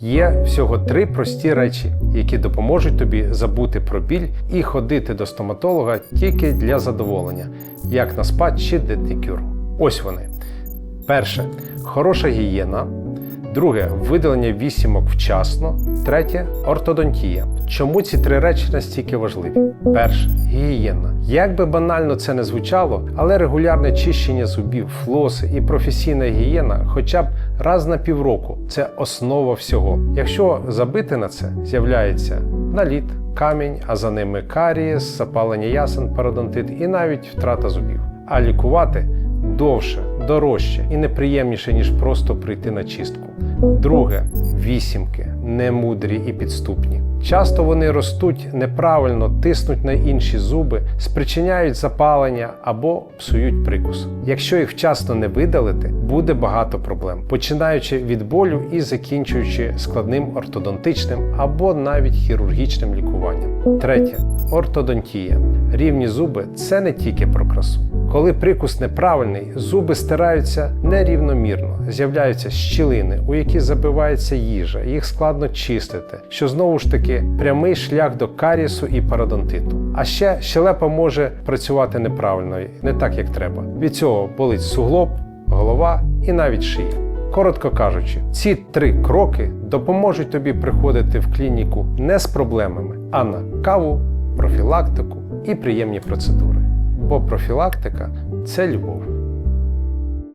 Є всього три прості речі, які допоможуть тобі забути про біль і ходити до стоматолога тільки для задоволення, як на спа чи детикюр. Ось вони. Перше хороша гігієна. Друге видалення вісімок вчасно. Третє ортодонтія. Чому ці три речі настільки важливі? Перше гігієна. Як би банально це не звучало, але регулярне чищення зубів, флоси і професійна гігієна хоча б раз на півроку це основа всього. Якщо забити на це, з'являється наліт, камінь, а за ними карієс, запалення ясен, пародонтит і навіть втрата зубів. А лікувати довше, дорожче і неприємніше, ніж просто прийти на чистку. Друге вісімки, немудрі і підступні. Часто вони ростуть неправильно, тиснуть на інші зуби, спричиняють запалення або псують прикус. Якщо їх вчасно не видалити, буде багато проблем, починаючи від болю і закінчуючи складним ортодонтичним або навіть хірургічним лікуванням. Третє ортодонтія. Рівні зуби це не тільки про красу. Коли прикус неправильний, зуби стираються нерівномірно, з'являються щілини, у які забивається їжа, їх складно чистити, що знову ж таки прямий шлях до карісу і пародонтиту. А ще щелепа може працювати неправильно, не так як треба. Від цього болить суглоб, голова і навіть шия. Коротко кажучи, ці три кроки допоможуть тобі приходити в клініку не з проблемами, а на каву, профілактику і приємні процедури. Бо профілактика це любов.